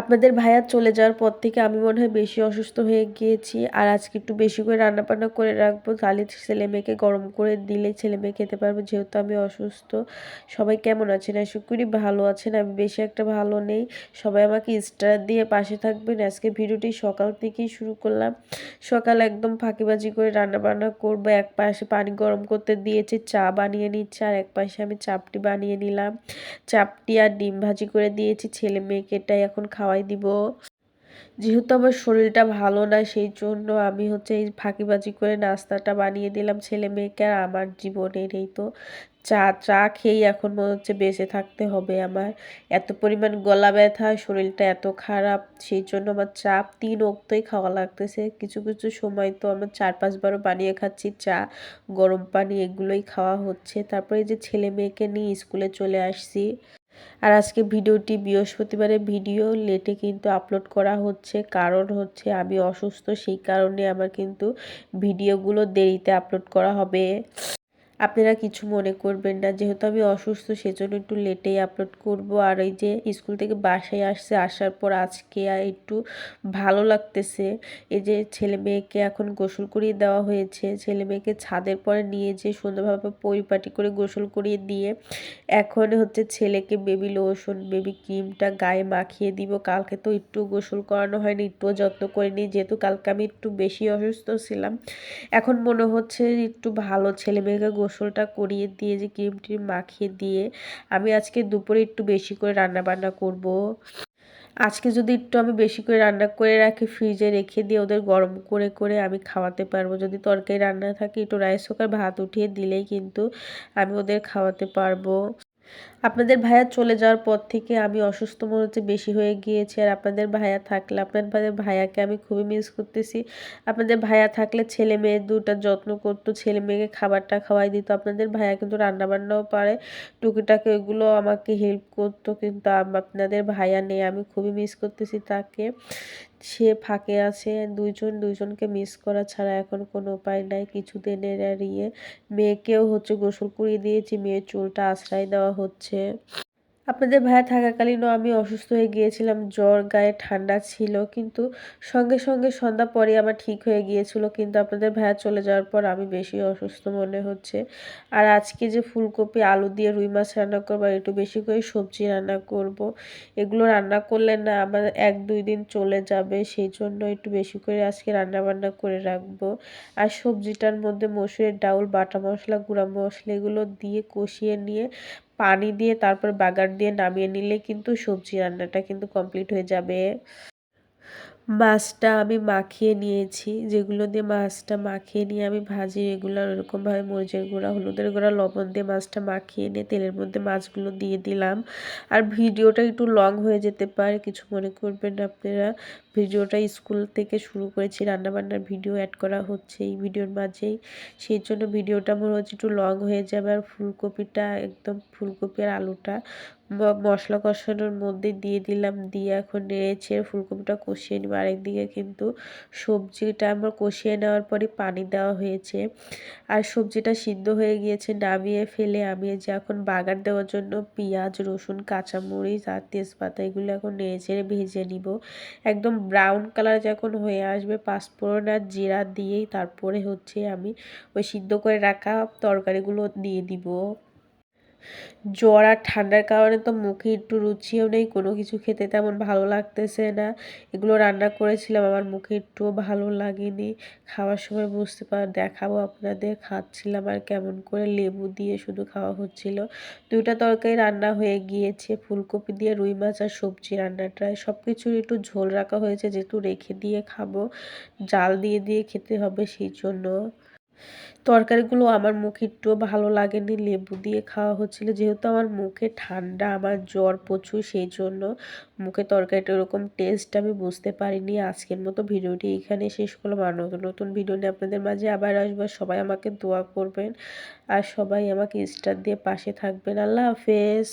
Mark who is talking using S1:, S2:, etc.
S1: আপনাদের ভাইয়া চলে যাওয়ার পর থেকে আমি মনে হয় বেশি অসুস্থ হয়ে গিয়েছি। আর আজকে একটু বেশি করে রান্নাবান্না করে রাখব। তাহলে ছেলে মেয়েকে গরম করে দিলে ছেলে মেয়ে খেতে পারবে, যেহেতু আমি অসুস্থ। সবাই কেমন আছেন? আশা করি ভালো আছেন। আমি বেশি একটা ভালো নেই। সবাই আমাকে স্টার দিয়ে পাশে থাকবেন। আজকে ভিডিওটি সকাল থেকেই শুরু করলাম। সকাল একদম ফাঁকিবাজি করে রান্নাবান্না করব। এক পাশে পানি গরম করতে দিয়েছি, চা বানিয়ে নিচ্ছে, আর এক পাশে আমি চাপটি বানিয়ে নিলাম। চাপটি আর ডিম ভাজি করে দিয়েছি ছেলে মেয়েকে। এটাই এখন খাওয়াই দিব। যেহেতু আমার শরীরটা ভালো না, সেই জন্য আমি হচ্ছে এই ফাঁকিবাজি করে নাস্তাটা বানিয়ে দিলাম ছেলে মেয়েকে আর আমার জীবনের এই তো চা চা খেয়েই এখন মনে হচ্ছে বেঁচে থাকতে হবে আমার। এত পরিমাণ গলা ব্যথা, শরীরটা এত খারাপ, সেই জন্য আমার চা তিন অক্তই খাওয়া লাগতেছে। কিছু কিছু সময় তো আমার চার পাঁচবারও বানিয়ে খাচ্ছি চা, গরম পানি এগুলোই খাওয়া হচ্ছে। তারপরে যে ছেলে মেয়েকে নিয়ে স্কুলে চলে আসছি। আর আজকে ভিডিওটি বৃহস্পতিবারের ভিডিও, লেটে কিন্তু আপলোড করা হচ্ছে। কারণ হচ্ছে আমি অসুস্থ, সেই কারণে আমার কিন্তু ভিডিওগুলো দেরিতে আপলোড করা হবে। আপনারা কিছু মনে করবেন না। যেহেতু আমি অসুস্থ, সেজন্য একটু লেটেই আপলোড করব। আর এই যে স্কুল থেকে বাসায় আসছে, আসার পর আজকে আর একটু ভালো লাগতেছে। এই যে ছেলে মেয়েকে এখন গোসল করিয়ে দেওয়া হয়েছে। ছেলে মেয়েকে ছাদের পরে নিয়ে যে সুন্দরভাবে পরিপাটি করে গোসল করিয়ে দিয়ে এখন হচ্ছে ছেলেকে বেবি লোশন বেবি ক্রিমটা গায়ে মাখিয়ে দিব। কালকে তো একটু গোসল করানো হয়নি, একটুও যত্ন করিনি। যেহেতু কালকে আমি একটু বেশি অসুস্থ ছিলাম, এখন মনে হচ্ছে একটু ভালো ছেলে মেয়েকে গোসলটা করিয়ে দিয়ে যে ক্রিম ট্রিম মাখিয়ে দিয়ে আমি আজকে দুপুরে একটু বেশি করে রান্না বান্না করব। আজকে যদি একটু আমি বেশি করে রান্না করে রাখি, ফ্রিজে রেখে দিয়ে ওদের গরম করে করে আমি খাওয়াতে পারব যদি তরকারি রান্না থাকে একটু রাইস কুকার, ভাত উঠিয়ে দিলেই কিন্তু আমি ওদের খাওয়াতে পারব আপনাদের ভাইয়া চলে যাওয়ার পর থেকে আমি অসুস্থ মনে হচ্ছে, বেশি হয়ে গিয়েছে। আর আপনাদের ভাইয়া থাকলে আপনাদের ভাইয়াকে আমি খুবই মিস করতেছি। আপনাদের ভাইয়া থাকলে ছেলে মেয়ে দুটা যত্ন করতো, ছেলে মেয়েকে খাবারটা খাওয়াই দিত। আপনাদের ভাইয়া কিন্তু রান্নাবান্নাও পারে, টুকিটাকি ওইগুলো আমাকে হেল্প করতো। কিন্তু আপনাদের ভাইয়া নেই, আমি খুবই মিস করতেছি তাকে। সে ফাঁকে আছে, দুইজন দুইজনকে মিস করা ছাড়া এখন কোনো উপায় নাই। কিছুদিন এড়িয়ে মেয়েকেও হচ্ছে গোসল করিয়ে দিয়েছি, মেয়ের চুলটা আশ্রয় দেওয়া হচ্ছে। আপনাদের ভাইয়া থাকাকালীনও আমি অসুস্থ হয়ে গিয়েছিলাম, জ্বর, গায়ে ঠান্ডা ছিল, কিন্তু সঙ্গে সঙ্গে সন্ধ্যা পরে আমার ঠিক হয়ে গিয়েছিল, কিন্তু আপনাদের ভাইয়া চলে যাওয়ার পর আমি বেশি অসুস্থ মনে হচ্ছে আর আজকে যে ফুলকপি, আলু দিয়ে রুই মাছ রান্না করব একটু বেশি করে সবজি রান্না করব। এগুলো রান্না করলে না আমার এক দুই দিন চলে যাবে, সেই জন্য একটু বেশি করে আজকে রান্না বান্না করে রাখব আর সবজিটার মধ্যে মসুরের ডাউল, বাটা মশলা, গুঁড়া মশলা এগুলো দিয়ে কষিয়ে নিয়ে পানি দিয়ে তারপর বাগার দিয়ে নামিয়ে নিলে কিন্তু সবজি রান্নাটা কিন্তু কমপ্লিট হয়ে যাবে। মাছটা আমি মাখিয়ে নিয়েছি, যেগুলো দিয়ে মাছটা মাখিয়ে নিয়ে আমি ভাজি রেগুলার ওরকমভাবে মরিচের গুঁড়া, হলুদের গুঁড়া, লবণ দিয়ে মাছটা মাখিয়ে নিয়ে তেলের মধ্যে মাছগুলো দিয়ে দিলাম। আর ভিডিওটা একটু লং হয়ে যেতে পারে, কিছু মনে করবেন আপনারা। ভিডিওটা স্কুল থেকে শুরু করেছি, রান্নাবান্নার ভিডিও অ্যাড করা হচ্ছে এই ভিডিওর মাঝেই। সেই জন্য ভিডিওটা মনে হচ্ছে একটু লং হয়ে যাবে, আর ফুলকপিটা একদম, ফুলকপি আর আলুটা মশলা কষানোর মধ্যে দিয়ে দিলাম, দিয়ে এখন নেড়েছে ফুলকপিটা কষিয়ে নিব। আরেকদিকে কিন্তু সবজিটা আমার কষিয়ে নেওয়ার পরে পানি দেওয়া হয়েছে। আর সবজিটা সিদ্ধ হয়ে গিয়েছে, নামিয়ে ফেলে আমি যে এখন বাগার দেওয়ার জন্য পেঁয়াজ, রসুন, কাঁচামরিচ আর তেজপাতা এগুলো এখন নেড়ে ভেজে নিব। একদম ব্রাউন কালার যখন হয়ে আসবে পাঁচফোড়ন আর জিরা দিয়েই তারপরে হচ্ছে আমি ওই সিদ্ধ করে রাখা তরকারিগুলো দিয়ে দিব। জ্বর আর ঠান্ডার কারণে তো মুখে একটু রুচিও নেই, কোনো কিছু খেতে তেমন ভালো লাগতেছে না। এগুলো রান্না করেছিলাম, আমার মুখে একটুও ভালো লাগেনি। খাওয়ার সময় বুঝতে পার দেখাবো আপনাদের, খাচ্ছিলাম আর কেমন করে লেবু দিয়ে শুধু খাওয়া হচ্ছিল। দুইটা তরকারি রান্না হয়ে গিয়েছে, ফুলকপি দিয়ে রুই মাছ আর সবজি রান্নাটা সব কিছুর একটু ঝোল রাখা হয়েছে, যেহেতু রেখে দিয়ে খাব, জাল দিয়ে দিয়ে খেতে হবে সেই জন্য। তরকারিগুলো আমার মুখে একটুও ভালো লাগেনি, লেবু দিয়ে খাওয়া হচ্ছিল। যেহেতু আমার মুখে ঠান্ডা, আমার জ্বর প্রচুর, সেই জন্য মুখে তরকারিটা ওরকম টেস্ট আমি বুঝতে পারিনি। আজকের মতো ভিডিওটি এখানে শেষ করলাম। আর নতুন নতুন ভিডিও নিয়ে আপনাদের মাঝে আবার আসব। সবাই আমাকে দোয়া করবেন আর সবাই আমাকে স্টার দিয়ে পাশে থাকবেন। আল্লাহ হাফেজ।